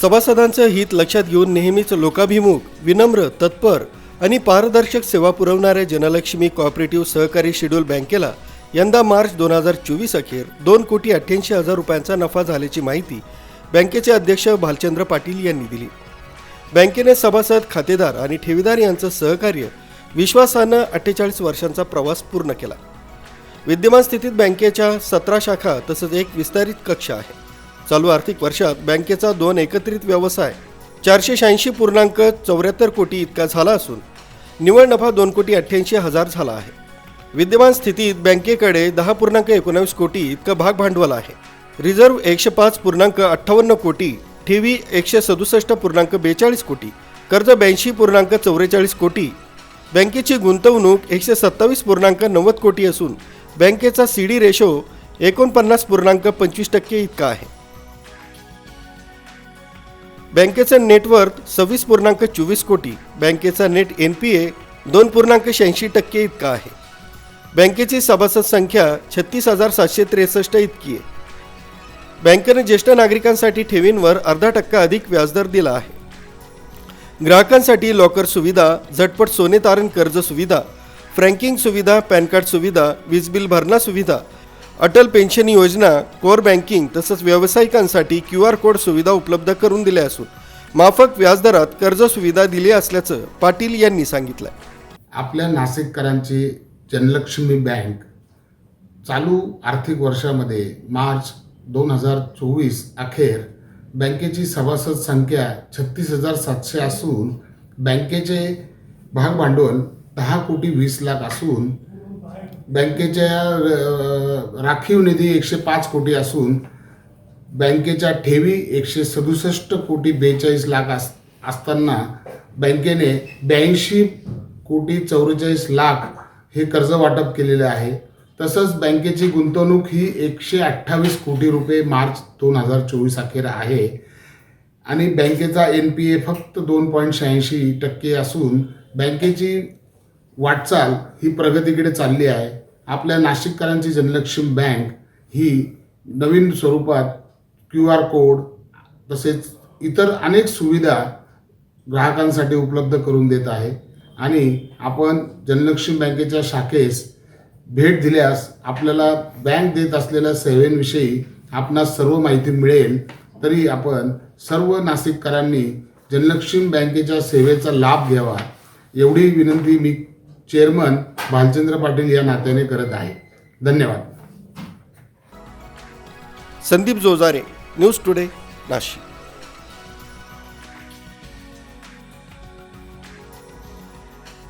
सभासदांचं हित लक्षात घेऊन नेहमीच लोकाभिमुख विनम्र तत्पर आणि पारदर्शक सेवा पुरवणाऱ्या जनलक्ष्मी कॉपरेटिव्ह सहकारी शेड्यूल बँकेला यंदा मार्च दोन हजार चोवीस अखेर दोन कोटी अठ्ठ्याऐंशी हजार रुपयांचा नफा झाल्याची माहिती बँकेचे अध्यक्ष भालचंद्र पाटील यांनी दिली. बँकेने सभासद खातेदार आणि ठेवीदार यांचं सहकार्य विश्वासानं अठ्ठेचाळीस वर्षांचा प्रवास पूर्ण केला. विद्यमान स्थितीत बँकेच्या सतरा शाखा तसंच एक विस्तारित कक्ष आहे. चालू आर्थिक वर्षात बँकेचा दोन एकत्रित व्यवसाय चारशे शहाऐंशी पूर्णांक चौऱ्याहत्तर कोटी इतका झाला असून निव्वळ नफा दोन कोटी अठ्ठ्याऐंशी हजार झाला आहे. विद्यमान स्थितीत बँकेकडे दहा पूर्णांक एकोणावीस कोटी इतकं भाग भांडवल आहे. रिझर्व्ह एकशे पाच पूर्णांक अठ्ठावन्न कोटी ठेवी एकशे सदुसष्ट पूर्णांक बेचाळीस कोटी कर्ज ब्याऐंशी पूर्णांक चौवेचाळीस कोटी बँकेची गुंतवणूक एकशे सत्तावीस पूर्णांक नव्वद कोटी असून बँकेचा सी डी रेशो एकोणपन्नास पूर्णांक पंचवीस टक्के इतका आहे. बँकेचं नेटवर्थ सव्वीस पूर्णांक चोवीस कोटी बँकेचा नेट एन पी ए दोन पूर्णांक शहाऐंशी टक्के इतका आहे. बँकेची सभासद संख्या छत्तीस हजार सातशे त्रेसष्ट इतकी आहे. बँकेनं ज्येष्ठ नागरिकांसाठी ठेवींवर अर्धा टक्का अधिक व्याजदर दिला आहे. ग्राहकांसाठी लॉकर सुविधा झटपट सोने तारण कर्ज सुविधा फ्रँकिंग सुविधा पॅन कार्ड सुविधा वीज बिल भरणा सुविधा अटल पेन्शन योजना कोर बँकिंग तसंच व्यावसायिकांसाठी क्यू आर कोड सुविधा उपलब्ध करून दिल्या असून माफक व्याजदरात कर्ज सुविधा दिली असल्याचं पाटील यांनी सांगितलं आपल्या नाशिककरांची जनलक्ष्मी बँक चालू आर्थिक वर्षामध्ये मार्च दोन हजार चोवीस अखेर बँकेची सभासद संख्या छत्तीस हजार सातशे असून बँकेचे भागभांडवल दहा कोटी वीस लाख असून बँकेच्या राखीव निधी एकशे पाच कोटी असून बँकेच्या ठेवी एकशे सदुसष्ट कोटी बेचाळीस लाख अस असताना बँकेने ब्याऐंशी कोटी चौवेचाळीस लाख हे कर्ज वाटप केलेले आहे. तसंच बँकेची गुंतवणूक ही एकशे अठ्ठावीस कोटी रुपये मार्च दोन हजार चोवीस अखेर आहे. आणि बँकेचा एन पी ए फक्त दोन पॉईंट शहाऐंशी टक्के असून बँकेची वाटचाल ही प्रगतीकडे चालली आहे. आपल्या नाशिककरांची जनलक्ष्मी बँक ही नवीन स्वरूपात क्यू आर कोड तसेच इतर अनेक सुविधा ग्राहकांसाठी उपलब्ध करून देत आहे. आणि आपण जनलक्ष्मी बँकेच्या शाखेस भेट दिल्यास आपल्याला बँक देत असलेल्या सेवेंविषयी आपणास सर्व माहिती मिळेल. तरी आपण सर्व नाशिककरांनी जनलक्ष्मी बँकेच्या सेवेचा लाभ घ्यावा. एवढी विनंती मी चेअरमन भालचंद्र पाटील या नात्याने करत आहे. धन्यवाद. Sandeep Jojare news today Nashik.